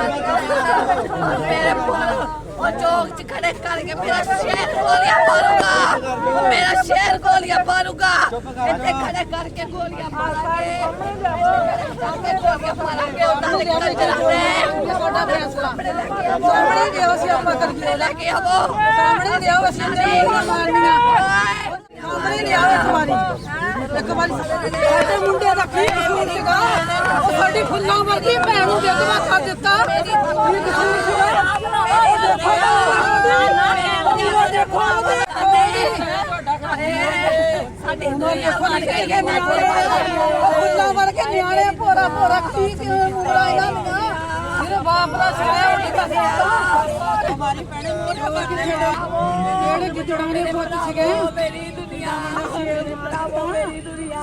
ਮੇਰੇ ਪੁੱਤ ਉਹ ਚੌਕ ਚ ਖੜੇ ਕਰਕੇ ਮੇਰਾ ਸ਼ੇਰ ਗੋਲੀਆਂ ਮਾਰੂਗਾ ਉਹ ਮੇਰਾ ਸ਼ੇਰ ਗੋਲੀਆਂ ਮਾਰੂਗਾ ਇੱਥੇ ਖੜੇ ਕਰਕੇ ਗੋਲੀਆਂ ਮਾਰਾਂਗੇ ਕਰਕੇ ਗੋਲੀਆਂ ਮਾਰਾਂਗੇ ਉਹਨਾਂ ਦੇ ਕੰਜਰਾਂ ਤੁਹਾਡਾ ਫੈਸਲਾ ਸਾਹਮਣੇ ਦਿਓ ਅਸੀਂ ਆਪਾਂ ਕਰੀਏ ਲੈ ਕੇ ਆਵੋ ਸਾਹਮਣੇ ਦਿਓ ਅਸੀਂ ਮਾਰਨੀਆਂ ਸਾਹਮਣੇ ਲਿਆਓ ਇੱਕ ਵਾਰੀ ਇੱਕ ਵਾਰੀ ਸਾਡੇ ਮੁੰਡੇ ਦਾ ਕੀ ਕਸੂਰ ਸੀਗਾ ਉਹ ਸਾਡੀ ਫੁੱਲਾਂ ਵਰਗੀ ਭੈਣ ਨੂੰ ਜਗਵਾ ਕਰ ਦਿੱਤਾ। ਕੀ ਕਸੂਰ ਸੀਗਾ ਉਹ ਦੇਖੋ ਉਹ ਦੇਖੋ ਸਾਡੀ ਫੁੱਲਾਂ ਵਰਗੇ ਨਿਆਣੇ, ਭੋਰਾ ਭੋਰਾ, ਕੀ ਕਿਵੇਂ ਇਹਨਾਂ ਦੀਆਂ ਮੇਰੇ ਬਾਪ ਦਾ ਛਾਇਆ ਉੱਡੀ ਕਰ ਦਿੱਤਾ ਹਮਾਰੀ ਪੈਣੇ ਜਿਹੜੇ ਗਿਜੜਾਉਣੇ ਪੁੱਤ ਸੀਗੇ ਮੇਰੀ ਦੁਨੀਆ ਮੇਰੇ ਭਰਾਵੋ ਮੇਰੀ ਦੁਨੀਆ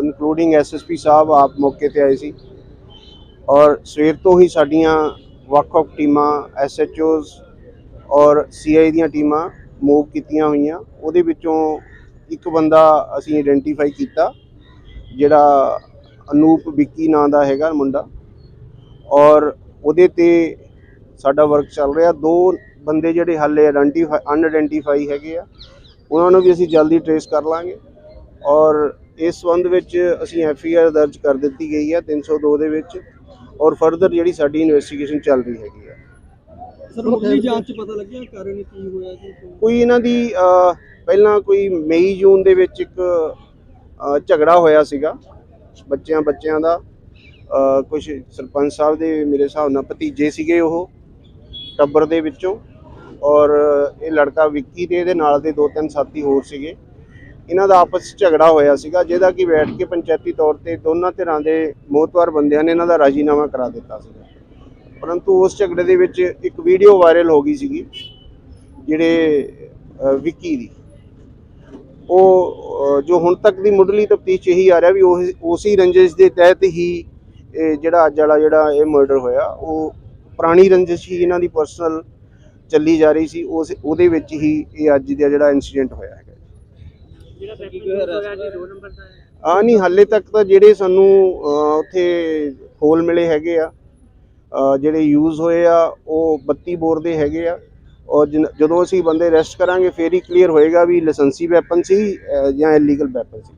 ਇਨਕਲੂਡਿੰਗ ਐਸਐਸਪੀ ਸਾਹਿਬ, ਆਪ ਮੌਕੇ ਤੇ ਆਏ ਸੀ। ਔਰ ਸਵੇਰ ਤੋਂ ਹੀ ਸਾਡੀਆਂ ਵੱਖ-ਵੱਖ ਟੀਮਾਂ ਐਸਐਚਓਜ਼ ਔਰ ਸੀਆਈ ਦੀਆਂ ਟੀਮਾਂ ਮੂਵ ਕੀਤੀਆਂ ਹੋਈਆਂ। ਉਹਦੇ ਵਿੱਚੋਂ ਇੱਕ ਬੰਦਾ ਅਸੀਂ ਆਇਡੈਂਟੀਫਾਈ ਕੀਤਾ, ਜਿਹੜਾ ਅਨੂਪ ਵਿੱਕੀ ਨਾਂ ਦਾ ਹੈਗਾ ਮੁੰਡਾ। ਔਰ ਉਹਦੇ ਤੇ ਸਾਡਾ ਵਰਕ ਚੱਲ ਰਿਹਾ। ਦੋ ਬੰਦੇ ਜਿਹੜੇ ਹਾਲੇ ਆਇਡੈਂਟੀਫਾਈ ਅਨਆਇਡੈਂਟੀਫਾਈ ਹੈਗੇ ਆ, ਉਹਨਾਂ ਨੂੰ ਵੀ ਅਸੀਂ ਜਲਦੀ ਟ੍ਰੇਸ ਕਰ ਲਾਂਗੇ। ਔਰ ਇਸ ਸੰਬੰਧ ਵਿੱਚ ਅਸੀਂ ਐਫ ਆਈ ਆਰ ਦਰਜ ਕਰ ਦਿੱਤੀ ਗਈ ਹੈ 302 ਦੇ ਵਿੱਚ ਔਰ ਫਰਦਰ ਜਿਹੜੀ ਸਾਡੀ ਇਨਵੈਸਟੀਗੇਸ਼ਨ ਚੱਲ ਰਹੀ ਹੈਗੀ ਆ ਸਰ ਮੁੱਢਲੀ ਜਾਂਚ ਚ ਪਤਾ ਲੱਗਿਆ ਕਾਰਨ ਕੀ ਹੋਇਆ ਜੀ? ਕੋਈ ਇਹਨਾਂ ਦੀ ਪਹਿਲਾਂ ਕੋਈ ਮਈ ਜੂਨ ਦੇ ਵਿੱਚ ਇੱਕ ਝਗੜਾ ਹੋਇਆ ਸੀਗਾ ਬੱਚਿਆਂ ਬੱਚਿਆਂ ਦਾ। ਕੁਝ ਸਰਪੰਚ ਸਾਹਿਬ ਦੇ ਮੇਰੇ ਹਿਸਾਬ ਨਾਲ ਭਤੀਜੇ ਸੀਗੇ ਉਹ ਟੱਬਰ ਦੇ ਵਿੱਚੋਂ। ਔਰ ਇਹ ਲੜਕਾ ਵਿੱਕੀ ਤੇ ਇਹਦੇ ਨਾਲ ਦੇ ਦੋ ਤਿੰਨ ਸਾਥੀ ਹੋਰ ਸੀਗੇ। ਇਹਨਾਂ ਦਾ ਆਪਸ 'ਚ ਝਗੜਾ ਹੋਇਆ ਸੀਗਾ, ਜਿਹਦਾ ਕਿ ਬੈਠ ਕੇ ਪੰਚਾਇਤੀ ਤੌਰ ਤੇ ਦੋਨਾਂ ਧਿਰਾਂ ਦੇ ਮੋਹਤਵਾਰ ਬੰਦਿਆਂ ਨੇ ਇਹਨਾਂ ਦਾ ਰਾਜੀਨਾਮਾ ਕਰਾ ਦਿੱਤਾ ਸੀਗਾ। ਪਰੰਤੂ ਉਸ ਝਗੜੇ ਦੇ ਵਿੱਚ ਇੱਕ ਵੀਡੀਓ ਵਾਇਰਲ ਹੋ ਗਈ ਸੀਗੀ, ਜਿਹੜੇ ਵਿੱਕੀ ਦੀ। ਉਹ ਜੋ ਹੁਣ ਤੱਕ ਦੀ ਮੁੱਢਲੀ ਤਫਤੀਸ਼ ਇਹੀ ਆ ਰਿਹਾ ਵੀ ਉਹ ਉਸੇ ਰੰਜਿਸ਼ ਦੇ ਤਹਿਤ ਹੀ, ਇਹ ਜਿਹੜਾ ਅੱਜ ਵਾਲਾ ਜਿਹੜਾ ਇਹ ਮਰਡਰ ਹੋਇਆ, ਉਹ ਪੁਰਾਣੀ ਰੰਜਿਸ਼ ਹੀ ਇਹਨਾਂ ਦੀ ਪਰਸਨਲ ਚੱਲੀ ਜਾ ਰਹੀ ਸੀ, ਉਸ, ਉਹਦੇ ਵਿੱਚ ਹੀ ਇਹ ਅੱਜ ਦਾ ਜਿਹੜਾ ਇਨਸੀਡੈਂਟ ਹੋਇਆ ਹੈਗਾ ਆ ਨਹੀਂ ਹਾਲੇ ਤੱਕ ਤਾਂ ਜਿਹੜੇ ਸਾਨੂੰ ਉੱਥੇ ਖੋਲ ਮਿਲੇ ਹੈਗੇ ਆ ਜਿਹੜੇ ਯੂਜ਼ ਹੋਏ ਆ ਉਹ 32 ਬੋਰ ਦੇ ਹੈਗੇ ਆ ਔਰ ਜਦੋਂ ਅਸੀਂ ਬੰਦੇ ਅਰੈਸਟ ਕਰਾਂਗੇ ਫੇਰ ਹੀ ਕਲੀਅਰ ਹੋਏਗਾ ਵੀ ਲਾਇਸੈਂਸੀ ਵੈਪਨ ਸੀ ਜਾਂ ਇਲੀਗਲ ਵੈਪਨ ਸੀ